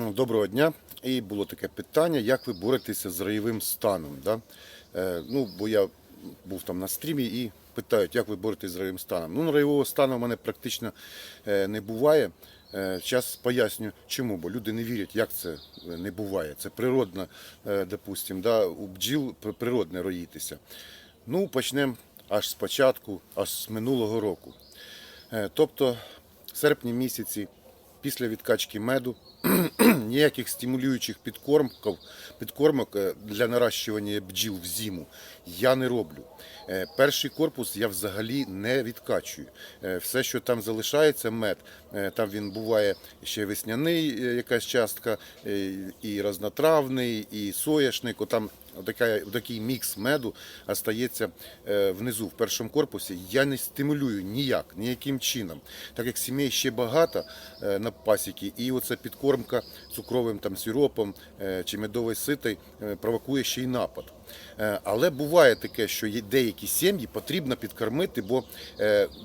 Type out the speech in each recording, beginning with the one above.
Ну, Доброго дня. І було таке питання, як ви боретеся з раєвим станом. Да? Е, ну, бо я був там на стрімі і питають, як ви боретеся з раєвим станом. Ну, раєвого стану в мене практично е, не буває. Зараз поясню, чому, бо люди не вірять, як це е, не буває. Це природно, е, допустим, да, у бджіл природне роїтися. Ну, почнемо аж спочатку, аж з минулого року. Е, Тобто, в серпні місяці, після відкачки меду, ніяких стимулюючих підкормків, підкормок е, для наращування бджіл в зиму я не роблю. Е, Перший корпус я взагалі не відкачую. Е, Все, що там залишається, мед, там він буває ще весняний, якась частка, і разнотравний, і соняшник. Отам Отака, такий мікс меду остається внизу в першому корпусі. Я не стимулюю ніяк, ніяким чином. Так як сімей ще багато на пасіки, і оця підкормка цукровим там сиропом е, чи медовою ситою е, провокує ще й напад. Е, Але буває таке, що деякі сім'ї потрібно підкормити, бо,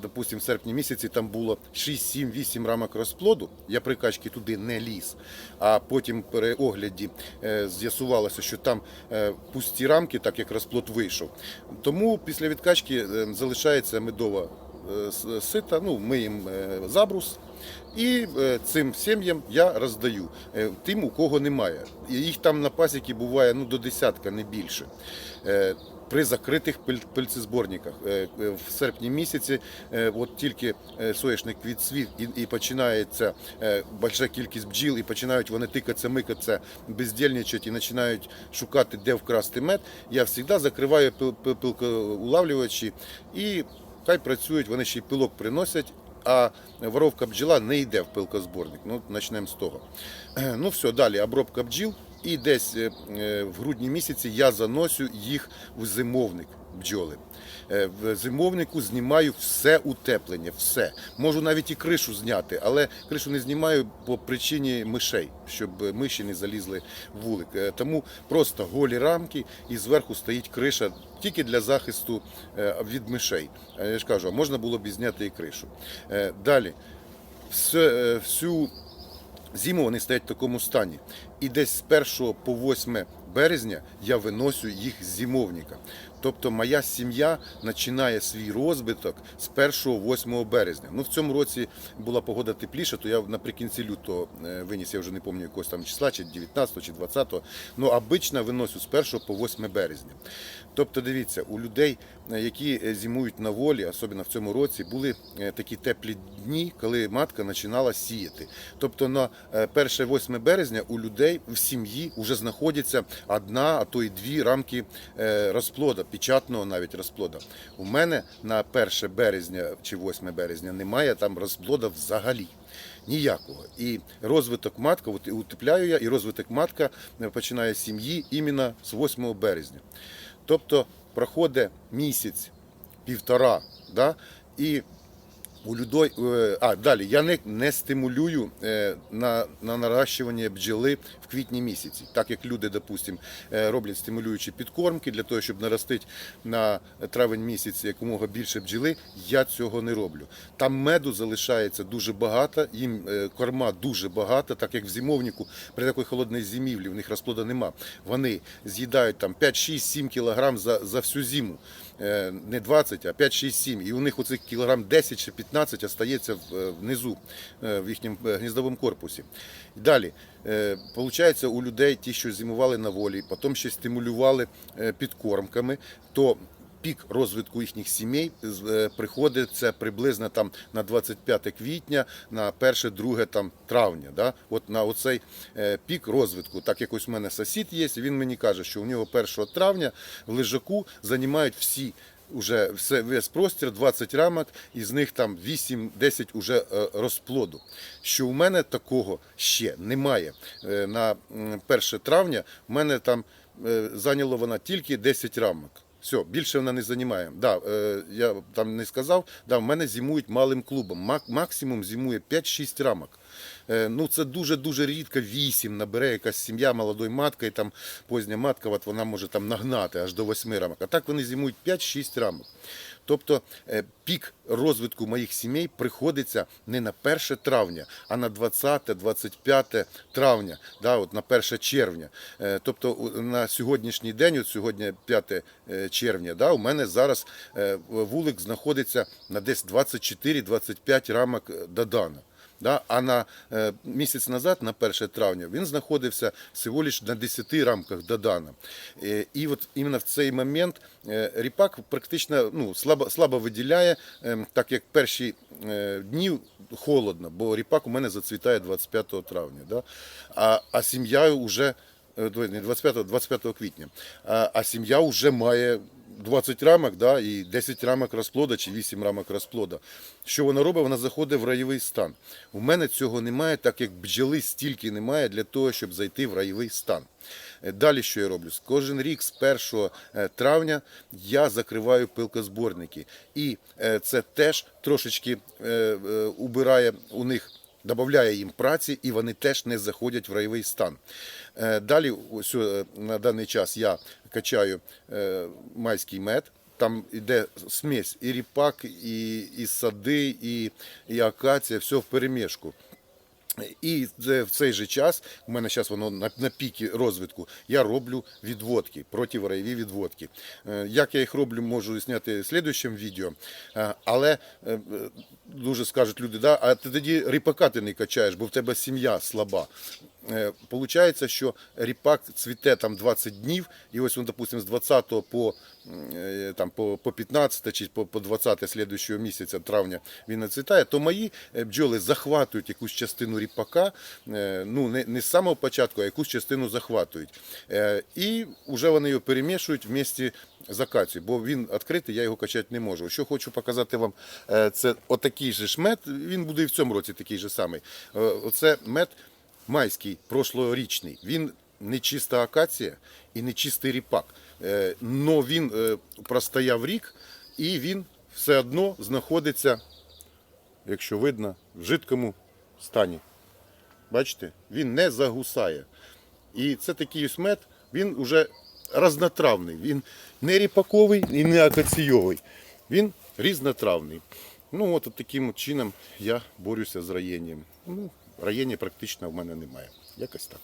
допустимо, в серпні місяці там було 6, 7, 8 рамок розплоду. Я при качці туди не ліз. А потім при огляді з'ясувалося, що там пусті рамки, так як розплод вийшов. Тому після відкачки залишається медова сита, ну, ми їм е, забрус. І е, цим сім'ям я роздаю е, тим, у кого немає. Їх там на пасіки буває ну, до десятка, не більше. Е, При закритих пильцезборниках Е, е, в серпні місяці, е, от тільки е, соняшник відсвів і, починається е, большая кількість бджіл, і починають вони тикатися, микатися, бездільничати і починають шукати, де вкрасти мед. Я завжди закриваю пил- пил- пилкоулавлювачі і хай працюють, вони ще й пилок приносять а воровка бджіла не йде в пилкозборник. Ну, почнемо з того. Е, Ну все, далі обробка бджіл. І десь е, е, в грудні місяці я заносю їх в зимовник бджоли. Е, В зимовнику знімаю все утеплення, все. Можу навіть і кришу зняти, але кришу не знімаю по причині мишей, щоб миші не залізли в вулик. Е, Тому просто голі рамки і зверху стоїть криша тільки для захисту е, від мишей. Я ж кажу, можна було б і зняти і кришу. Далі. Всю зиму вони стоять в такому стані. І десь з 1 по 8 березня я виносю їх з зимовника. Тобто моя сім'я починає свій розвиток з 1-8 березня. Ну в цьому році була погода тепліша, то я наприкінці лютого е, виніс, я вже не пам'ятаю якогось там числа, чи 19 чи 20 Ну, обично виносю з 1 по 8 березня. Тобто, дивіться, у людей, е, які е, зимують на волі, особливо в цьому році, були такі теплі дні, коли матка починала сіяти. Тобто на 1-8 березня у людей в сім'ї вже знаходиться одна, а то й дві рамки е, розплода, печатного навіть розплода. У мене на 1 березня чи 8 березня немає там розплода взагалі. Ніякого. І розвиток матка, от утепляю я, і розвиток матка е, починає з сім'ї іменно з 8 березня. Тобто проходить місяць, півтора, да, і у людей, е, а далі я не, не стимулюю е, на, на наращування бджоли в квітні місяці, так як люди, допустим, е, роблять стимулюючі підкормки для того, щоб наростити на травень місяць якомога більше бджоли. Я цього не роблю. Там меду залишається дуже багато, їм корма дуже багато, так як в зимовнику при такій холодній зимівлі в них розплоду нема. Вони з'їдають там 5, 6, 7 кілограм за, за всю зиму. Е, Не 20, а 5, 6, 7. І у них оцих кілограм 10 чи 15 остається е, внизу е, в їхньому гніздовому корпусі. Далі, получається, у людей ті, що зимували на волі, потім ще стимулювали підкормками, то пік розвитку їхніх сімей е, приходиться приблизно там на 25 квітня, на 1-2 там травня. Да? От на оцей е, пік розвитку, так як ось у мене сусід є, він мені каже, що у нього 1 травня в лежаку займають всі. Уже все весь простір, 20 рамок, із них там 8-10 уже е, розплоду. Що у мене такого ще немає. На м, 1 травня в мене там зайняло вона тільки 10 рамок. Все, більше вона не займає. Да, е, я там не сказав, да, в мене зимують малим клубом. Мак- максимум зимує 5-6 рамок. Е, ну це дуже-дуже рідко 8 набере якась сім'я молодої матки, і там позня матка, от вона може там нагнати аж до 8 рамок. А так вони зимують 5-6 рамок. Тобто е, пік розвитку моїх сімей приходиться не на 1 травня, а на 20-25 травня, да, от на 1 червня. Е, Тобто на сьогоднішній день, от сьогодні 5 е, червня, да, у мене зараз вулик знаходиться на десь 24-25 рамок Дадана. Да? А на е, місяць назад, на 1 травня, він знаходився всього лиш на 10 рамках Додана. Е, і от іменно в цей момент е, ріпак практично ну, слабо, слабо виділяє, е, так як перші е, дні холодно, бо ріпак у мене зацвітає 25 травня. Да? А, а сім'я вже е, не 25, 25 квітня, а, а сім'я вже має 20 рамок, да, і 10 рамок розплода чи 8 рамок розплода. Що вона робить? Вона заходить в райовий стан. У мене цього немає, так як бджоли стільки немає для того, щоб зайти в райовий стан. Е, Далі що я роблю? Кожен рік з 1 е, травня я закриваю пилкозборники. І е, це теж трошечки убирає у них додає їм праці, і вони теж не заходять в райовий стан. Е, Далі, ось е, на даний час я качаю е, майський мед. Там йде смесь і ріпак, і, і сади, і, і акація, все в перемішку. І в цей же час, у мене зараз воно на, на пікі розвитку, я роблю відводки, противорайові відводки. Як я їх роблю, можу зняти в слідуючому відео. Але дуже скажуть люди, да, а ти тоді ріпака ти не качаєш, бо в тебе сім'я слаба. Е, Получається, що ріпак цвіте там 20 днів, і ось він, допустим, з 20 по, е, там, по, по 15 чи по, по 20 слідуючого місяця травня він нацвітає, то мої е, бджоли захватують якусь частину ріпака, ну не, не з самого початку, а якусь частину захватують. І вже вони його перемішують в місті з акацією, бо він відкритий, я його качати не можу. Що хочу показати вам, це отакий же ж мед, він буде і в цьому році такий же самий. Е, Оце мед майський, прошлорічний. Він не чиста акація і не чистий ріпак. Е, Но він е, простояв рік і він все одно знаходиться, якщо видно, в жидкому стані. Бачите, він не загусає. І це такий ось мед, він уже разнотравний. Він не ріпаковий і не акаційовий. Він різнотравний. Ну, от, от таким чином я борюся з раєнням. Ну, раєння практично в мене немає. Якось так.